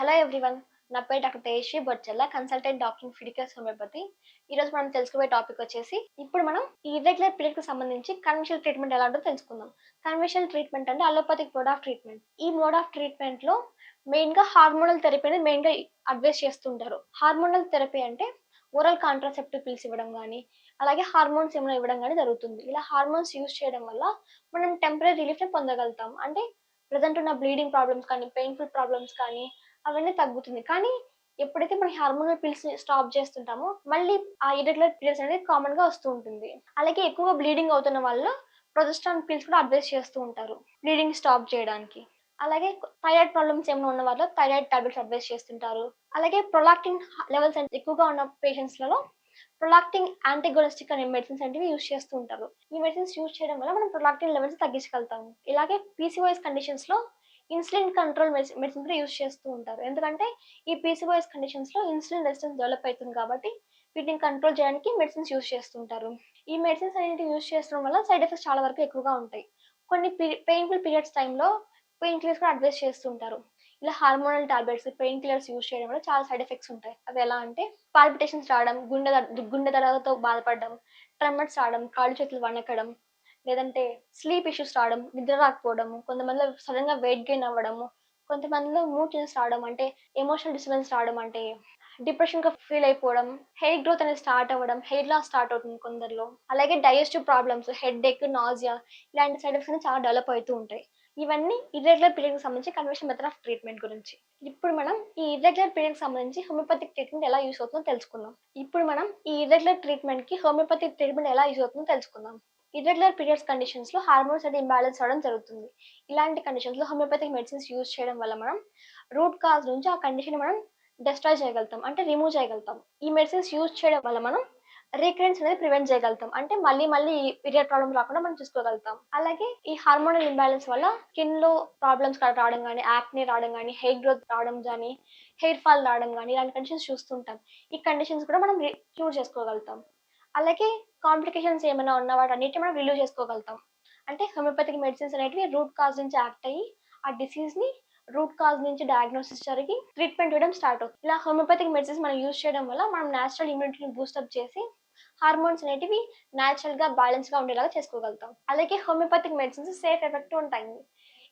Hello everyone నా పేరు doctor Tejaswi Bochalla consultant doctor Fidicus homeopathy ఈరోజు మనం తెలుసుకోబోయే టాపిక్ వచ్చేసి ఇప్పుడు మనం ఈ ఇర్రెగ్యులర్ పీరియడ్ సంబంధించి కన్వెన్షనల్ ట్రీట్మెంట్ ఎలా ఉంటుందో తెలుసుకుందాం. కన్వెన్షనల్ ట్రీట్మెంట్ అంటే అలోపతిక్ మోడ్ ఆఫ్ ట్రీట్మెంట్ ఈ మోడ్ ఆఫ్ ట్రీట్మెంట్లో మెయిన్గా హార్మోనల్ థెరపీ అనేది మెయిన్గా అడ్వైస్ చేస్తుంటారు. హార్మోనల్ థెరపీ అంటే ఓరల్ కాంట్రాసెప్టివ్ పిల్స్ ఇవ్వడం కానీ అలాగే హార్మోన్స్ ఏమైనా ఇవ్వడం కానీ జరుగుతుంది. ఇలా హార్మోన్స్ యూస్ చేయడం వల్ల మనం టెంపరీ రిలీఫ్ని పొందగలుగుతాం. అంటే ప్రజెంట్ ఉన్న బ్లీడింగ్ ప్రాబ్లమ్స్ కానీ పెయిన్ఫుల్ ప్రాబ్లమ్స్ కానీ అవన్నీ తగ్గుతుంది. కానీ ఎప్పుడైతే మనం హార్మోనల్ పిల్స్ స్టాప్ చేస్తుంటామో మళ్ళీ ఆ ఇరెగ్యులర్ పీరియడ్స్ అనేది కామన్గా వస్తూ ఉంటుంది. అలాగే ఎక్కువగా బ్లీడింగ్ అవుతున్న వాళ్ళు ప్రొజెస్ట్రాన్ పిల్స్ కూడా అడ్వైస్ చేస్తూ ఉంటారు బ్లీడింగ్ స్టాప్ చేయడానికి. అలాగే థైరాయిడ్ ప్రాబ్లమ్స్ ఏమైనా ఉన్న వాళ్ళు థైరాయిడ్ టాబ్లెట్స్ అడ్వైస్ చేస్తుంటారు. అలాగే ప్రొలాక్టిన్ లెవెల్స్ ఎక్కువగా ఉన్న పేషెంట్స్లలో ప్రొలాక్టింగ్ ప్రొలాక్టిన్ యాంటీగోనస్టిక్ అనే మెడిసిన్స్ అనేవి యూస్ చేస్తూ ఉంటారు. ఈ మెడిసిన్స్ యూస్ చేయడం వల్ల మనం ప్రొలాక్టిన్ లెవెల్స్ తగ్గించగలుగుతాము. ఇలాగే పీసీవైస్ కండిషన్స్లో ఇన్సులిన్ కంట్రోల్ మెడిసిన్ కూడా యూస్ చేస్తూ ఉంటారు. ఎందుకంటే ఈ పీసీఓఎస్ కండిషన్స్లో ఇన్సులిన్ రెసిస్టెన్స్ డెవలప్ అవుతుంది కాబట్టి వీటిని కంట్రోల్ చేయడానికి మెడిసిన్స్ యూస్ చేస్తుంటారు ఈ మెడిసిన్స్ అనేది యూస్ చేయడం వల్ల సైడ్ ఎఫెక్ట్స్ చాలా వరకు ఎక్కువగా ఉంటాయి. కొన్ని పెయిన్ఫుల్ పీరియడ్స్ టైంలో పెయిన్ కిల్లర్స్ కూడా అడ్వైస్ చేస్తుంటారు ఇలా hormonal tablets pain killers use చేయడం వల్ల చాలా సైడ్ ఎఫెక్ట్స్ ఉంటాయి. అవి ఎలా అంటే పాల్పిటేషన్స్ రావడం గుండె ద- గుండె దడతో బాధపడడం ట్రెమర్స్ రావడం కాళ్ళు చేతులు వణకడం లేదంటే స్లీప్ ఇష్యూస్ రావడం నిద్ర రాకపోవడము కొంతమందిలో సడన్గా వెయిట్ గెయిన్ అవ్వడము కొంతమందిలో మూడ్ చేంజెస్ రావడం అంటే ఎమోషనల్ డిస్టర్బెన్స్ రావడం అంటే డిప్రెషన్గా ఫీల్ అయిపోవడం హెయిర్ గ్రోత్ అనేది స్టార్ట్ అవ్వడం హెయిర్ లాస్ స్టార్ట్ అవుతుంది కొందరిలో. అలాగే digestive problems headache nausea ఇలాంటి సైడ్ ఎఫెక్ట్స్ అనేవి చాలా డెవలప్ అవుతూ ఉంటాయి. ఇవన్నీ ఇర్రెగ్యులర్ పీరియడ్కి సంబంధించి కన్వర్షన్ మెథడ్ ఆఫ్ ట్రీట్మెంట్ గురించి. ఇప్పుడు మనం ఈ ఇర్రెగ్యులర్ పీరియడ్కి సంబంధించి హోమియోపతిక్ ట్రీట్మెంట్ ఎలా యూస్ అవుతుందో తెలుసుకుందాం. ఇప్పుడు మనం ఈ ఇర్రెగ్యులర్ ట్రీట్మెంట్కి హోమియోపతిక్ ట్రీట్మెంట్ ఎలా యూస్ అవుతుందో తెలుసుకుందాం. ఇర్రెగ్యులర్ పీరియడ్స్ కండిషన్స్లో హార్మోన్స్ అనేది ఇంబ్యాలెన్స్ అవడం జరుగుతుంది. ఇలాంటి కండిషన్స్లో హోమియోపతిక్ మెడిసిన్స్ యూజ్ చేయడం వల్ల మనం రూట్ కాజ్ నుంచి ఆ కండిషన్ మనం డిస్ట్రాయ్ చేయగలుగుతాం అంటే రిమూవ్ చేయగలుగుతాం. ఈ మెడిసిన్స్ యూజ్ చేయడం వల్ల మనం రీకరెన్స్ అనేది ప్రివెంట్ చేయగలుగుతాం. అంటే మళ్ళీ మళ్ళీ పీరియడ్ ప్రాబ్లమ్ రాకుండా మనం చూసుకోగలుగుతాం. అలాగే ఈ హార్మోనల్ ఇంబ్యాలెన్స్ వల్ల స్కిన్లో ప్రాబ్లమ్స్ రావడం కానీ యాక్నే రావడం కానీ హెయిర్ గ్రోత్ రావడం కానీ హెయిర్ ఫాల్ రావడం కానీ ఇలాంటి కండిషన్స్ చూస్తుంటాం. ఈ కండిషన్స్ కూడా మనం క్యూర్ చేసుకోగలుగుతాం. అలాగే కాంప్లికేషన్స్ ఏమైనా ఉన్న వాటన్నిటిని మనం రిలీవ్ చేసుకోగలుగుతాం. అంటే హోమియోపతిక్ మెడిసిన్స్ అనేటివి రూట్ కాజ్ నుంచి యాక్ట్ అయ్యి ఆ డిసీజ్ని రూట్ కాజ్ నుంచి డయాగ్నోసిస్ జరిగి ట్రీట్మెంట్ ఇవ్వడం స్టార్ట్ అవుతుంది. ఇలా హోమియోపతిక్ మెడిసిన్స్ మనం యూజ్ చేయడం వల్ల మనం నేచురల్ ఇమ్యూనిటీని బూస్టప్ చేసి హార్మోన్స్ అనేటివి న్యాచురల్గా బ్యాలెన్స్గా ఉండేలాగా చేసుకోగలుగుతాం. అలాగే హోమియోపతిక్ మెడిసిన్స్ సేఫ్ ఎఫెక్ట్ ఉంటాయి.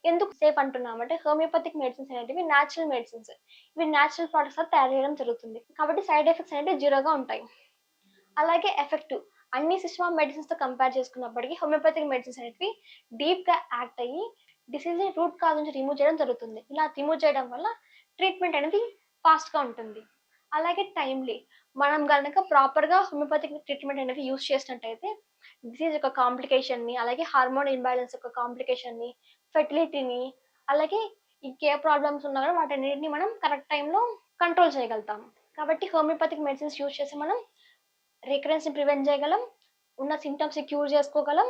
ఎందుకు సేఫ్ అంటున్నాం అంటే హోమియోపతిక్ మెడిసిన్స్ అనేటివి న్యాచురల్ మెడిసిన్స్ ఇవి న్యాచురల్ ప్రొడక్ట్స్ తయారు చేయడం జరుగుతుంది. కాబట్టి సైడ్ ఎఫెక్ట్స్ అనేవి జీరోగా ఉంటాయి. అలాగే ఎఫెక్టివ్ అన్ని సిస్టమ్ ఆఫ్ మెడిసిన్స్తో కంపేర్ చేసుకున్నప్పటికీ హోమియోపతిక్ మెడిసిన్స్ అనేటివి డీప్గా యాక్ట్ అయ్యి డిసీజ్ రూట్ కాజ్ నుంచి రిమూవ్ చేయడం జరుగుతుంది. ఇలా రిమూవ్ చేయడం వల్ల ట్రీట్మెంట్ అనేది ఫాస్ట్గా ఉంటుంది. అలాగే టైమ్లీ. మనం కనుక ప్రాపర్గా హోమియోపతిక్ ట్రీట్మెంట్ అనేది యూస్ చేసినట్టయితే డిసీజ్ యొక్క కాంప్లికేషన్ని అలాగే హార్మోన్ ఇంబ్యాలెన్స్ యొక్క కాంప్లికేషన్ని ఫెర్టిలిటీని అలాగే ఇంకే ప్రాబ్లమ్స్ ఉన్నా కూడా వాటన్నిటిని మనం కరెక్ట్ టైంలో కంట్రోల్ చేయగలుగుతాం. కాబట్టి హోమియోపతిక్ మెడిసిన్స్ యూజ్ చేసి మనం రికరెన్స్ని ప్రివెంట్ చేయగలం ఉన్న సింటమ్స్ని క్యూర్ చేసుకోగలం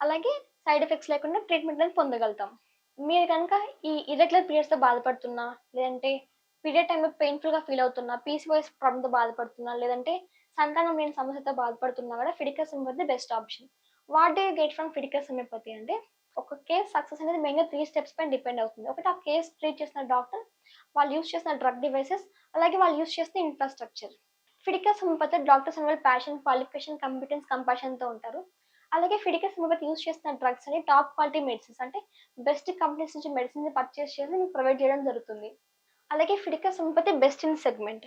అలాగే సైడ్ ఎఫెక్ట్స్ లేకుండా ట్రీట్మెంట్ అనేది పొందగలుగుతాం. మీరు కనుక ఈ ఇరెగ్యులర్ పీరియడ్స్తో బాధపడుతున్నా లేదంటే పీరియడ్ టైంలో పెయిన్ఫుల్గా ఫీల్ అవుతున్నా పీసీఓఎస్ ప్రాబ్లంతో బాధపడుతున్నా లేదంటే సంతానం లేని సమస్యతో బాధపడుతున్నా కూడా Fidicus homeopathy best option what do get from Fidicus homeopathy అంటే ఒక కేస్ సక్సెస్ అనేది మెయిన్గా త్రీ స్టెప్స్ పైన డిపెండ్ అవుతుంది. ఒకటి ఆ కేస్ ట్రీట్ చేసిన డాక్టర్ వాళ్ళు యూస్ చేసిన డ్రగ్ డివైసెస్ అలాగే వాళ్ళు యూస్ చేసిన ఇన్ఫ్రాస్ట్రక్చర్ ఫిడికస్ హోమియోపతి డాక్టర్స్ అనే ప్యాషన్ క్వాలిఫికేషన్ కంపిటెన్స్ కంపాషన్తో ఉంటారు. అలాగే ఫిడికస్ హోమియోపతి యూస్ చేసిన డ్రగ్స్ అని టాప్ క్వాలిటీ మెడిసిన్స్ అంటే బెస్ట్ కంపెనీస్ నుంచి మెడిసిన్స్ పర్చేస్ చేసి మీకు ప్రొవైడ్ చేయడం జరుగుతుంది. అలాగే Fidicus homeopathy best in segment.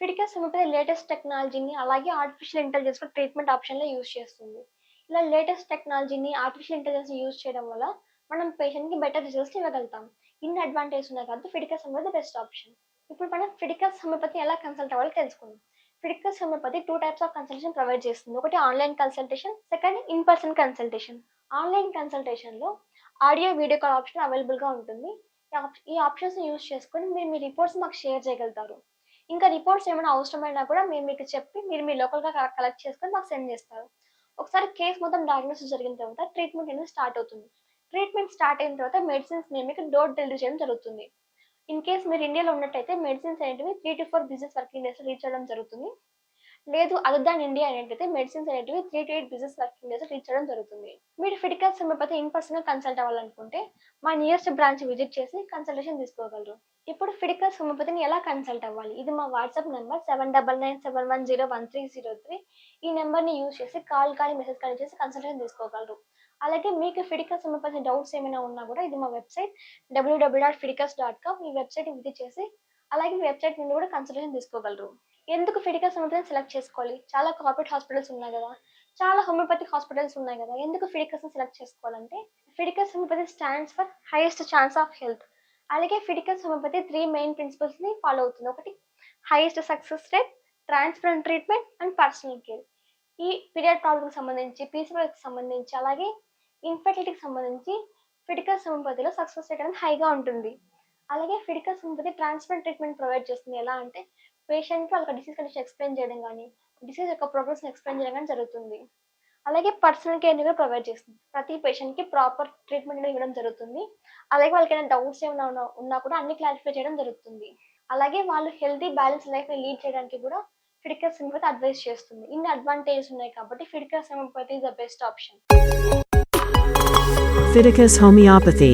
Fidicus homeopathy latest టెక్నాలజీని అలాగే ఆర్టిఫిషియల్ ఇంటెలిజెన్స్ ట్రీట్మెంట్ ఆప్షన్లో యూస్ చేస్తుంది. ఇలా లేటెస్ట్ టెక్నాలజీని ఆర్టిఫిషియల్ ఇంటెలిజెన్స్ యూజ్ చేయడం వల్ల మనం పేషెంట్కి బెటర్ రిజల్ట్స్ ఇవ్వగలుగుతాం. ఇన్ని అడ్వాంటేజ్ ఉన్నాయి కాబట్టి ఫిడికస్ హోమియోపతి బెస్ట్ ఆప్షన్. ఇప్పుడు మనం ఫిడికస్ హోమియోపతి ఎలా కన్సల్ట్ అవ్వాలో తెలుసుకుందాం. Fidicus homeopathy two types of consultation provide చేస్తుంది. ఒకటి online consultation second in person consultation online కన్సల్టేషన్లో audio video call option అవైలబుల్గా ఉంటుంది. ఈ ఈ ఆప్షన్స్ యూస్ చేసుకొని మీరు మీ రిపోర్ట్స్ మాకు షేర్ చేయగలుగుతారు. ఇంకా రిపోర్ట్స్ ఏమైనా అవసరమైనా కూడా మేము మీకు చెప్పి మీరు మీ లోకల్గా కలెక్ట్ చేసుకొని మాకు సెండ్ చేస్తారు. ఒకసారి కేసు మొత్తం డయాగ్నోసిస్ జరిగిన తర్వాత ట్రీట్మెంట్ అనేది స్టార్ట్ అవుతుంది. ట్రీట్మెంట్ స్టార్ట్ అయిన తర్వాత మెడిసిన్స్ మేము మీకు డోర్ డెలివరీ చేయడం జరుగుతుంది. ఇన్ కేస్ మీరు ఇండియాలో ఉన్నట్టయితే మెడిసిన్స్ అనేటివి three to four business working days reach అవ్వడం జరుగుతుంది. లేదు అదర్ దాన్ ఇండియా అనేటైతే మెడిసిన్స్ అనేటివి three to eight business working days reach అవ్వడం జరుగుతుంది. మీరు Fidicus homeopathy in person consult అవ్వాలనుకుంటే మా నియరెస్ట్ బ్రాంచ్ విజిట్ చేసి కన్సల్టేషన్ తీసుకోగలరు. ఇప్పుడు ఫిడికస్ హోమియోపతిని ఎలా కన్సల్ట్ అవ్వాలి? ఇది మా WhatsApp number seven double nine seven one zero one three zero three ఈ నెంబర్ని యూజ్ చేసి కాల్ కానీ మెసేజ్ కానీ చేసి కన్సల్టేషన్ తీసుకోగలరు. అలాగే మీకు ఫిడికస్ సంబంధించిన డౌట్స్ ఏమైనా ఉన్నా కూడా ఇది మా website WWW dot Fidicus dot com ఈ వెబ్సైట్ విజిట్ చేసి అలాగే మీ వెబ్సైట్ నుండి కూడా కన్సల్టేషన్ తీసుకోగలరు. ఎందుకు ఫిడికస్ సంబంధించిన సెలెక్ట్ చేసుకోవాలి? చాలా కార్పొరేట్ హాస్పిటల్స్ ఉన్నాయి కదా. చాలా హోమియోపతి హాస్పిటల్స్ ఉన్నాయి కదా. ఎందుకు ఫిడికస్ని సెలెక్ట్ చేసుకోవాలంటే Fidicus homeopathy stands for highest chance of health అలాగే ఫిడికస్ హోమియోపతి త్రీ మెయిన్ ప్రిన్సిపల్స్ని ఫాలో అవుతుంది. ఒకటి highest success rate transparent treatment and personal care ఈ పీరియడ్ ప్రాబ్లమ్కి సంబంధించి పీసీపీకి సంబంధించి అలాగే ఇన్ఫర్టిలిటీకి సంబంధించి ఫిటికల్ హోమియోపతిలో సక్సెస్ రేట్ అనేది హైగా ఉంటుంది. అలాగే Fidicus homeopathy transparent treatment provide చేస్తుంది. ఎలా అంటే పేషెంట్కి వాళ్ళకి డిసీజ్ కండిషన్ ఎక్స్ప్లెయిన్ చేయడం కానీ డిసీజ్ యొక్క ప్రోగ్రెస్ని ఎక్స్ప్లెయిన్ చేయడం కానీ జరుగుతుంది. అలాగే పర్సనల్ కేర్ని కూడా ప్రొవైడ్ చేస్తుంది. ప్రతి పేషెంట్కి ప్రాపర్ ట్రీట్మెంట్ అనేది ఇవ్వడం జరుగుతుంది. అలాగే వాళ్ళకి ఏమైనా డౌట్స్ ఏమైనా ఉన్నా ఉన్నా కూడా అన్ని క్లారిఫై చేయడం జరుగుతుంది. అలాగే వాళ్ళు హెల్తీ బ్యాలెన్స్ లైఫ్ని లీడ్ చేయడానికి కూడా ఫిడికస్ హోమియోపతి అడ్వైస్ చేస్తుంది. ఇన్ని అడ్వాంటేజెస్ ఉన్నాయి కాబట్టి Fidicus homeopathy is the best option Fidicus homeopathy